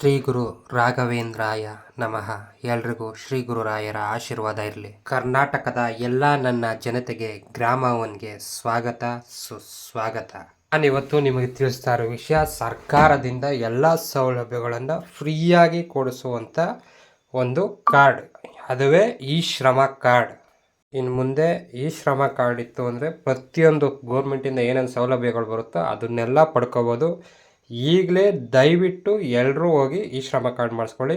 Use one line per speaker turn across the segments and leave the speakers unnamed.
ಶ್ರೀ ಗುರು ರಾಘವೇಂದ್ರಾಯ ನಮಃ. ಎಲ್ರಿಗೂ ಶ್ರೀ ಗುರುರಾಯರ ಆಶೀರ್ವಾದ ಇರಲಿ. ಕರ್ನಾಟಕದ ಎಲ್ಲ ನನ್ನ ಜನತೆಗೆ, ಗ್ರಾಮವನ್ಗೆ ಸ್ವಾಗತ, ಸುಸ್ವಾಗತ. ನಾನಿವತ್ತು ನಿಮಗೆ ತಿಳಿಸ್ತಾ ಇರೋ ವಿಷಯ, ಸರ್ಕಾರದಿಂದ ಎಲ್ಲ ಸೌಲಭ್ಯಗಳನ್ನು ಫ್ರೀಯಾಗಿ ಕೊಡಿಸುವಂಥ ಒಂದು ಕಾರ್ಡ್. ಅದುವೇ ಈ ಶ್ರಮ ಕಾರ್ಡ್. ಇನ್ನು ಮುಂದೆ ಈ ಶ್ರಮ ಕಾರ್ಡ್ ಇತ್ತು ಅಂದರೆ ಪ್ರತಿಯೊಂದು ಗೋರ್ಮೆಂಟಿಂದ ಏನೇನು ಸೌಲಭ್ಯಗಳು ಬರುತ್ತೋ ಅದನ್ನೆಲ್ಲ ಪಡ್ಕೋಬೋದು. ಈಗಲೇ ದಯವಿಟ್ಟು ಎಲ್ಲರೂ ಹೋಗಿ ಈ ಶ್ರಮ ಕಾರ್ಡ್ ಮಾಡಿಸ್ಕೊಳ್ಳಿ.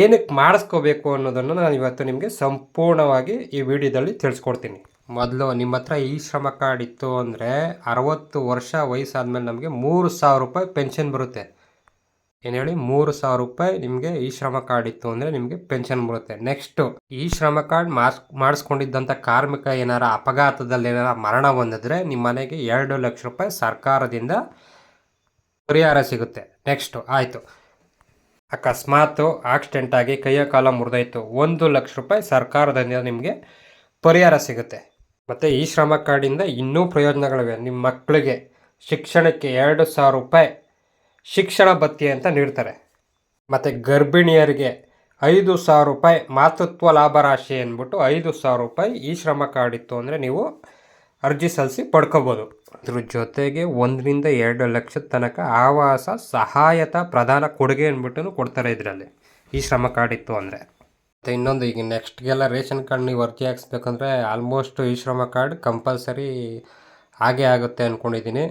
ಏನಕ್ಕೆ ಮಾಡಿಸ್ಕೋಬೇಕು ಅನ್ನೋದನ್ನು ನಾನು ಇವತ್ತು ನಿಮಗೆ ಸಂಪೂರ್ಣವಾಗಿ ಈ ವಿಡಿಯೋದಲ್ಲಿ ತಿಳಿಸ್ಕೊಡ್ತೀನಿ. ಮೊದಲು ನಿಮ್ಮ ಹತ್ರ ಈ ಶ್ರಮ ಕಾರ್ಡ್ ಇತ್ತು ಅಂದರೆ ಅರವತ್ತು ವರ್ಷ ವಯಸ್ಸಾದಮೇಲೆ ನಮಗೆ ಮೂರು ಸಾವಿರ ರೂಪಾಯಿ ಪೆನ್ಷನ್ ಬರುತ್ತೆ. ಏನು ಹೇಳಿ? ಮೂರು ಸಾವಿರ ರೂಪಾಯಿ ನಿಮಗೆ ಈ ಶ್ರಮ ಕಾರ್ಡ್ ಇತ್ತು ಅಂದರೆ ನಿಮಗೆ ಪೆನ್ಷನ್ ಬರುತ್ತೆ. ನೆಕ್ಸ್ಟು, ಈ ಶ್ರಮ ಕಾರ್ಡ್ ಮಾರ್ಸ್ ಮಾಡಿಸ್ಕೊಂಡಿದ್ದಂಥ ಕಾರ್ಮಿಕ ಏನಾರ ಅಪಘಾತದಲ್ಲಿ ಏನಾರ ಮರಣ ಹೊಂದಿದ್ರೆ ನಿಮ್ಮ ಮನೆಗೆ ಎರಡು ಲಕ್ಷ ರೂಪಾಯಿ ಸರ್ಕಾರದಿಂದ ಪರಿಹಾರ ಸಿಗುತ್ತೆ. ನೆಕ್ಸ್ಟು ಆಯಿತು. ಅಕಸ್ಮಾತು ಆಕ್ಸಿಡೆಂಟ್ ಆಗಿ ಕೈಯ ಕಾಲ ಮುರಿದೋಯ್ತು. ಒಂದು ಲಕ್ಷ ರೂಪಾಯಿ ಸರ್ಕಾರದಿಂದ ನಿಮಗೆ ಪರಿಹಾರ ಸಿಗುತ್ತೆ. ಮತ್ತು ಈ ಶ್ರಮ ಕಾರ್ಡಿಂದ ಇನ್ನೂ ಪ್ರಯೋಜನಗಳಿವೆ. ನಿಮ್ಮ ಮಕ್ಕಳಿಗೆ ಶಿಕ್ಷಣಕ್ಕೆ ಎರಡು ಸಾವಿರ ರೂಪಾಯಿ ಶಿಕ್ಷಣ ಭತ್ಯೆ ಅಂತ ನೀಡ್ತಾರೆ. ಮತ್ತು ಗರ್ಭಿಣಿಯರಿಗೆ ಐದು ಸಾವಿರ ರೂಪಾಯಿ ಮಾತೃತ್ವ ಲಾಭರಾಶಿ ಅಂದ್ಬಿಟ್ಟು ಐದು ಸಾವಿರ ರೂಪಾಯಿ ಈ ಶ್ರಮ ಕಾರ್ಡ್ ಇತ್ತು ಅಂದರೆ ನೀವು ಅರ್ಜಿ ಸಲ್ಲಿಸಿ ಪಡ್ಕೋಬೋದು. ಅದ್ರ ಜೊತೆಗೆ ಒಂದರಿಂದ ಎರಡು ಲಕ್ಷದ ತನಕ ಆವಾಸ ಸಹಾಯತ ಪ್ರಧಾನ ಕೊಡುಗೆ ಅಂದ್ಬಿಟ್ಟು ಕೊಡ್ತಾರೆ ಇದರಲ್ಲಿ. ಈ ಶ್ರಮ ಕಾರ್ಡ್ ಇತ್ತು ಅಂದರೆ. ಮತ್ತು ಇನ್ನೊಂದು ಈಗ ನೆಕ್ಸ್ಟ್ಗೆಲ್ಲ ರೇಷನ್ ಕಾರ್ಡ್ ನೀವು ಅರ್ಜಿ ಹಾಕ್ಸ್ಬೇಕಂದ್ರೆ ಆಲ್ಮೋಸ್ಟ್ ಈ ಶ್ರಮ ಕಾರ್ಡ್ ಕಂಪಲ್ಸರಿ ಹಾಗೇ ಆಗುತ್ತೆ ಅಂದ್ಕೊಂಡಿದ್ದೀನಿ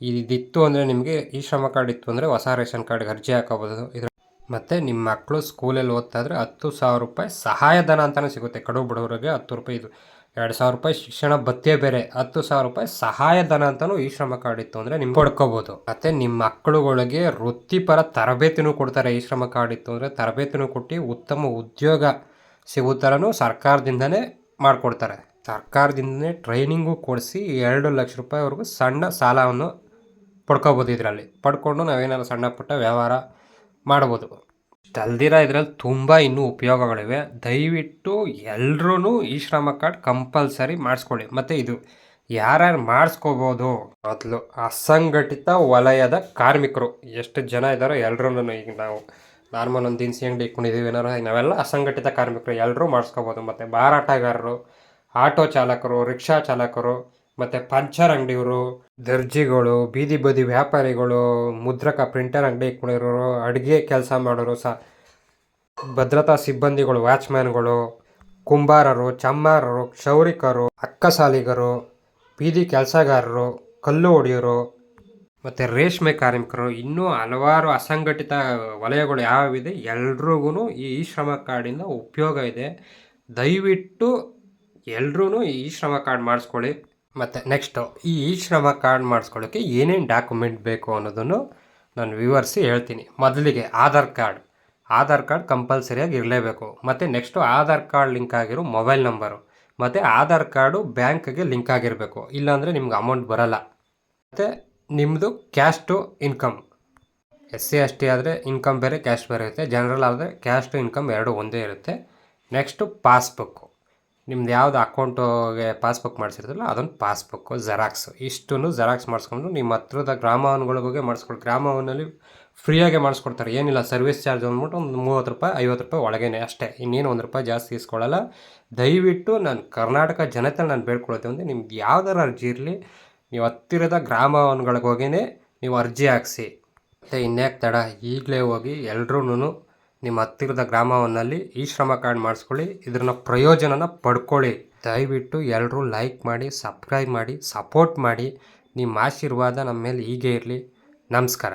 ಇದಿತ್ತು ಅಂದರೆ ನಿಮಗೆ ಈ ಶ್ರಮ ಕಾರ್ಡ್ ಇತ್ತು ಅಂದರೆ ಹೊಸ ರೇಷನ್ ಕಾರ್ಡ್ಗೆ ಅರ್ಜಿ ಹಾಕೋಬೋದು ಇದ್ರ ಮತ್ತು ನಿಮ್ಮ ಮಕ್ಕಳು ಸ್ಕೂಲಲ್ಲಿ ಓದ್ತಾ ಇದ್ರೆ ಹತ್ತು ಸಾವಿರ ರೂಪಾಯಿ ಸಹಾಯಧನ ಅಂತಲೇ ಸಿಗುತ್ತೆ ಕಡು ಬಡವರಿಗೆ ಹತ್ತು ರೂಪಾಯಿ ಇದು. ಎರಡು ಸಾವಿರ ರೂಪಾಯಿ ಶಿಕ್ಷಣ ಭತ್ಯೆ ಬೇರೆ, ಹತ್ತು ಸಾವಿರ ರೂಪಾಯಿ ಸಹಾಯಧನ ಅಂತಲೂ ಈ ಶ್ರಮ ಕಾರ್ಡ್ ಇತ್ತು ಅಂದರೆ ನಿಮ್ಗೆ ಪಡ್ಕೋಬೋದು. ಮತ್ತು ನಿಮ್ಮ ಮಕ್ಕಳುಗಳಿಗೆ ವೃತ್ತಿಪರ ತರಬೇತಿನೂ ಕೊಡ್ತಾರೆ ಈ ಶ್ರಮ ಕಾರ್ಡ್ ಇತ್ತು ಅಂದರೆ ತರಬೇತಿನೂ ಕೊಟ್ಟು ಉತ್ತಮ ಉದ್ಯೋಗ ಸಿಗೋ ಥರನೂ ಸರ್ಕಾರದಿಂದನೇ ಮಾಡಿಕೊಡ್ತಾರೆ. ಸರ್ಕಾರದಿಂದನೇ ಟ್ರೈನಿಂಗು ಕೊಡಿಸಿ ಎರಡು ಲಕ್ಷ ರೂಪಾಯಿವರೆಗೂ ಸಣ್ಣ ಸಾಲವನ್ನು ಪಡ್ಕೋಬೋದು ಇದರಲ್ಲಿ. ಪಡ್ಕೊಂಡು ನಾವೇನಾದ್ರು ಸಣ್ಣ ಪುಟ್ಟ ವ್ಯವಹಾರ ಮಾಡ್ಬೋದು. ತಲ್ದಿರೋ ಇದರಲ್ಲಿ ತುಂಬ ಇನ್ನೂ ಉಪಯೋಗಗಳಿವೆ. ದಯವಿಟ್ಟು ಎಲ್ಲರೂ ಈ ಶ್ರಮ ಕಾರ್ಡ್ ಕಂಪಲ್ಸರಿ ಮಾಡಿಸ್ಕೊಳ್ಳಿ. ಮತ್ತು ಇದು ಯಾರ್ಯಾರು ಮಾಡಿಸ್ಕೋಬೋದು ಮೊದಲು ಅಸಂಘಟಿತ ವಲಯದ ಕಾರ್ಮಿಕರು. ಎಷ್ಟು ಜನ ಇದ್ದಾರೋ ಎಲ್ಲರೂ ಈಗ ನಾವು ನಾರ್ಮಲ್ ಒಂದು ದಿನಸಿ ಅಂಗಡಿ ಇಟ್ಕೊಂಡಿದ್ದೀವಿ ಏನಾರು ನಾವೆಲ್ಲ ಅಸಂಘಟಿತ ಕಾರ್ಮಿಕರು. ಎಲ್ಲರೂ ಮಾಡಿಸ್ಕೋಬೋದು. ಮತ್ತು ಮಾರಾಟಗಾರರು, ಆಟೋ ಚಾಲಕರು, ರಿಕ್ಷಾ ಚಾಲಕರು ಮತ್ತು ಪಂಚರ್ ಅಂಗಡಿಯವರು, ದರ್ಜಿಗಳು, ಬೀದಿ ಬದಿ ವ್ಯಾಪಾರಿಗಳು, ಮುದ್ರಕ ಪ್ರಿಂಟರ್ ಅಂಗಡಿ ಇಟ್ಕೊಂಡಿರೋರು ಅಡುಗೆ ಕೆಲಸ ಮಾಡೋರು ಸಹ. ಭದ್ರತಾ ಸಿಬ್ಬಂದಿಗಳು, ವಾಚ್ಮ್ಯಾನ್ಗಳು, ಕುಂಬಾರರು, ಚಮ್ಮಾರರು, ಕ್ಷೌರಿಕರು, ಅಕ್ಕಸಾಲಿಗರು, ಬೀದಿ ಕೆಲಸಗಾರರು, ಕಲ್ಲು ಹೊಡೆಯೋರು, ಮತ್ತು ರೇಷ್ಮೆ ಕಾರ್ಮಿಕರು. ಇನ್ನೂ ಹಲವಾರು ಅಸಂಘಟಿತ ವಲಯಗಳು ಯಾವಿದೆ ಎಲ್ರಿಗೂ ಈ ಶ್ರಮ ಕಾರ್ಡಿಂದ ಉಪಯೋಗ ಇದೆ ದಯವಿಟ್ಟು ಎಲ್ರೂ ಈ ಶ್ರಮ ಕಾರ್ಡ್ ಮಾಡಿಸ್ಕೊಳ್ಳಿ. ಮತ್ತು ನೆಕ್ಸ್ಟು ಈ ಇ ಶ್ರಮ ಕಾರ್ಡ್ ಮಾಡಿಸ್ಕೊಳ್ಳೋಕ್ಕೆ ಏನೇನು ಡಾಕ್ಯುಮೆಂಟ್ ಬೇಕು ಅನ್ನೋದನ್ನು ನಾನು ವಿವರಿಸಿ ಹೇಳ್ತೀನಿ. ಮೊದಲಿಗೆ ಆಧಾರ್ ಕಾರ್ಡ್. ಆಧಾರ್ ಕಾರ್ಡ್ ಕಂಪಲ್ಸರಿಯಾಗಿ ಇರಲೇಬೇಕು. ಮತ್ತು ನೆಕ್ಸ್ಟು ಆಧಾರ್ ಕಾರ್ಡ್ ಲಿಂಕ್ ಆಗಿರೋ ಮೊಬೈಲ್ ನಂಬರು ಮತ್ತು ಆಧಾರ್ ಕಾರ್ಡು ಬ್ಯಾಂಕ್ಗೆ ಲಿಂಕ್ ಆಗಿರಬೇಕು. ಇಲ್ಲಾಂದರೆ ನಿಮ್ಗೆ ಅಮೌಂಟ್ ಬರಲ್ಲ. ಮತ್ತು ನಿಮ್ಮದು cash income S C S T ಆದರೆ ಇನ್ಕಮ್ ಬೇರೆ ಕ್ಯಾಶ್ ಬೇರೆ ಇರುತ್ತೆ. ಜನರಲ್ ಆದರೆ ಕ್ಯಾಶ್ ಇನ್ಕಮ್ ಎರಡು ಒಂದೇ ಇರುತ್ತೆ. ನೆಕ್ಸ್ಟು ಪಾಸ್ಬುಕ್ಕು ನಿಮ್ದು ಯಾವುದು ಅಕೌಂಟಿಗೆ ಪಾಸ್ಬುಕ್ ಮಾಡಿಸಿರ್ತಲ್ಲ ಅದೊಂದು ಪಾಸ್ಬುಕ್ಕು ಜೆರಾಕ್ಸ್ ಇಷ್ಟನ್ನು ಜೆರಾಕ್ಸ್ ಮಾಡಿಸ್ಕೊಂಡು ನಿಮ್ಮ ಹತ್ರದ ಗ್ರಾಮವನ್ಗಳಿಗೆ ಹೋಗಿ ಮಾಡಿಸ್ಕೊಳ್ಳಿ ಗ್ರಾಮವನ್ನಲ್ಲಿ ಫ್ರೀಯಾಗೆ ಮಾಡಿಸ್ಕೊಡ್ತಾರೆ. ಏನಿಲ್ಲ, ಸರ್ವಿಸ್ ಚಾರ್ಜ್ ಅಂದ್ಬಿಟ್ಟು ಒಂದು ಮೂವತ್ತು ರೂಪಾಯಿ, ಐವತ್ತು ರೂಪಾಯಿ ಒಳಗೇನೆ ಅಷ್ಟೇ. ಇನ್ನೇನು ಒಂದು ರೂಪಾಯಿ ಜಾಸ್ತಿ ಇಸ್ಕೊಳ್ಳಲ್ಲ ದಯವಿಟ್ಟು ನಾನು ಕರ್ನಾಟಕ ಜನತೆ ನಾನು ಬೇಡ್ಕೊಳ್ಳೋದು ಅಂದರೆ ನಿಮ್ಗೆ ಯಾವ್ದಾರ ಅರ್ಜಿ ಇರಲಿ, ನೀವು ಹತ್ತಿರದ ಗ್ರಾಮವನ್ಗಳಿಗೆ ಹೋಗಿನೇ ನೀವು ಅರ್ಜಿ ಹಾಕ್ಸಿ. ಮತ್ತು ಇನ್ಯಾಕೆ ತಡ, ಈಗಲೇ ಹೋಗಿ ಎಲ್ರೂ ನಿಮ್ಮ ಹತ್ತಿರದ ಗ್ರಾಮವನ್ನಲ್ಲಿ ಈ ಶ್ರಮ ಕಾರ್ಡ್ ಮಾಡಿಸ್ಕೊಳ್ಳಿ. ಇದನ್ನ ಪ್ರಯೋಜನನ ಪಡ್ಕೊಳ್ಳಿ. ದಯವಿಟ್ಟು ಎಲ್ಲರೂ ಲೈಕ್ ಮಾಡಿ ಸಬ್ಸ್ಕ್ರೈಬ್ ಮಾಡಿ ಸಪೋರ್ಟ್ ಮಾಡಿ. ನಿಮ್ಮ ಆಶೀರ್ವಾದ ನಮ್ಮ ಮೇಲೆ ಹೀಗೆ ಇರಲಿ. ನಮಸ್ಕಾರ.